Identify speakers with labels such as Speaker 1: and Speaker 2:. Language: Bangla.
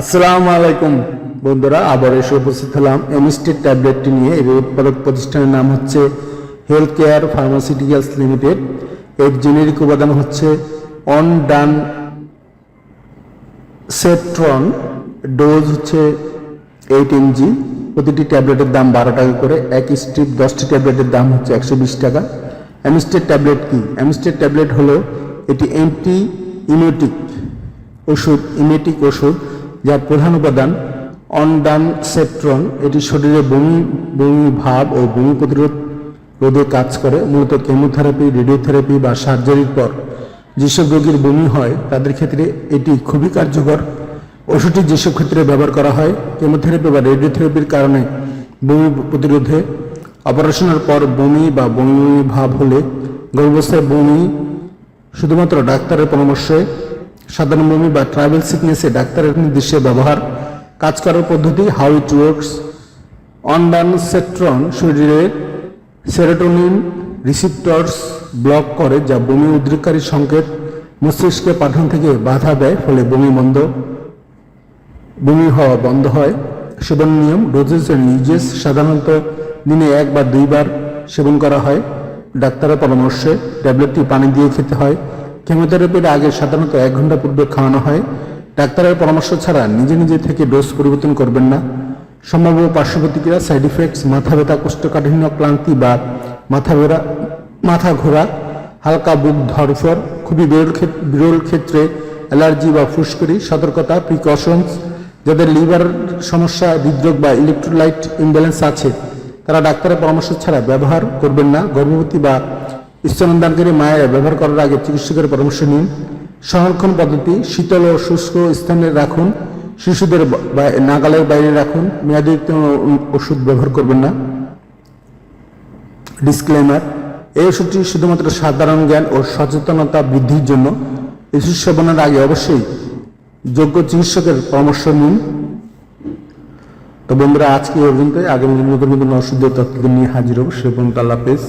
Speaker 1: আসসালামু আলাইকুম। বন্ধুরা আবার এসে উপস্থিত হলাম। এমস্টেট ট্যাবলেটটি নিয়ে এর উৎপাদক প্রতিষ্ঠানের নাম হচ্ছে হেলথ কেয়ার ফার্মাসিউটিক্যালস লিমিটেড এর জেনেরিক উপাদান হচ্ছে অন ডান সেট্রন। ডোজ হচ্ছে এইট এমজি। প্রতিটি ট্যাবলেটের দাম বারো টাকা করে। এক স্ট্রিপ দশটি ট্যাবলেটের দাম হচ্ছে একশো বিশ টাকা। অ্যামিস্টেড ট্যাবলেট কি? অ্যামিস্টেড ট্যাবলেট হলো এটি অ্যান্টি ইমিউটিক ওষুধ ইমেটিক ওষুধ যার প্রধান উপাদান, অনডান সেট্রন এটি শরীরে বমি বমি ভাব ও বমি প্রতিরোধ রোধে কাজ করে। মূলত কেমোথেরাপি, রেডিওথেরাপি বা সার্জারির পর যেসব রোগীর বমি হয়, তাদের ক্ষেত্রে এটি খুবই কার্যকর। ওষুধটি যেসব ক্ষেত্রে ব্যবহার করা হয়, কেমোথেরাপি বা রেডিওথেরাপির কারণে বমি প্রতিরোধে। অপারেশনের পর বমি বা বমি ভাব হলে গর্ভাবস্থায় বমি, শুধুমাত্র ডাক্তারের পরামর্শে সাধারণ বমি বা ট্রাভেল সিকনেসে ডাক্তারের নির্দেশে ব্যবহার। কাজ করার পদ্ধতি হাউ ইট ওয়ার্কস অনডান সেট্রন শরীরের সেরোটোনিন রিসিপ্টরস ব্লক করে, যা বমি উদ্রেককারী সংকেত মস্তিষ্কে পাঠানো থেকে বাধা দেয়, ফলে বমি বন্ধ বমি হওয়া বন্ধ হয়। সেবন নিয়ম ডোজেস এন্ড ইউজেস সাধারণত দিনে এক বা দুইবার সেবন করা হয়। ডাক্তারের পরামর্শে ট্যাবলেটটি পানি দিয়ে খেতে হয়। কেমোথেরাপির আগে সাধারণত এক ঘণ্টা পূর্বে খাওয়ানো হয়। ডাক্তারের পরামর্শ ছাড়া নিজে নিজে থেকে ডোজ পরিবর্তন করবেন না। সম্ভাব্য পার্শ্ব সাইড ইফেক্টস, মাথা ব্যথা, কোষ্ঠকাঠিন্য, ক্লান্তি বা মাথা বেড়া মাথা ঘোরা, হালকা বুক ধরফর, খুবই বিরল বিরল ক্ষেত্রে অ্যালার্জি বা ফুসকুড়ি, সতর্কতা প্রিকশনস যাদের লিভার সমস্যা, হৃদরোগ বা ইলেকট্রোলাইট ইমব্যালেন্স আছে, তারা ডাক্তারের পরামর্শ ছাড়া ব্যবহার করবেন না। গর্ভবতী বা স্তনদানকারী মায়েরা ব্যবহার করার আগে চিকিৎসকের পরামর্শ নিন। সংরক্ষণ পদ্ধতি শীতল ও শুষ্ক স্থানে রাখুন। শিশুদের নাগালের বাইরে রাখুন। মেয়াদযুক্ত ওষুধ ব্যবহার করবেন না। ডিসক্লেমার, এই ওষুধটি শুধুমাত্র সাধারণ জ্ঞান ও সচেতনতা বৃদ্ধির জন্য। ওষুধ সেবনের আগে অবশ্যই যোগ্য চিকিৎসকের পরামর্শ নিন। তো বন্ধুরা, আজকে পর্যন্ত আগামী নতুন নতুন ওষুধের তথ্য নিয়ে হাজির হব। সে পর্যন্ত আল্লাহ হাফেজ।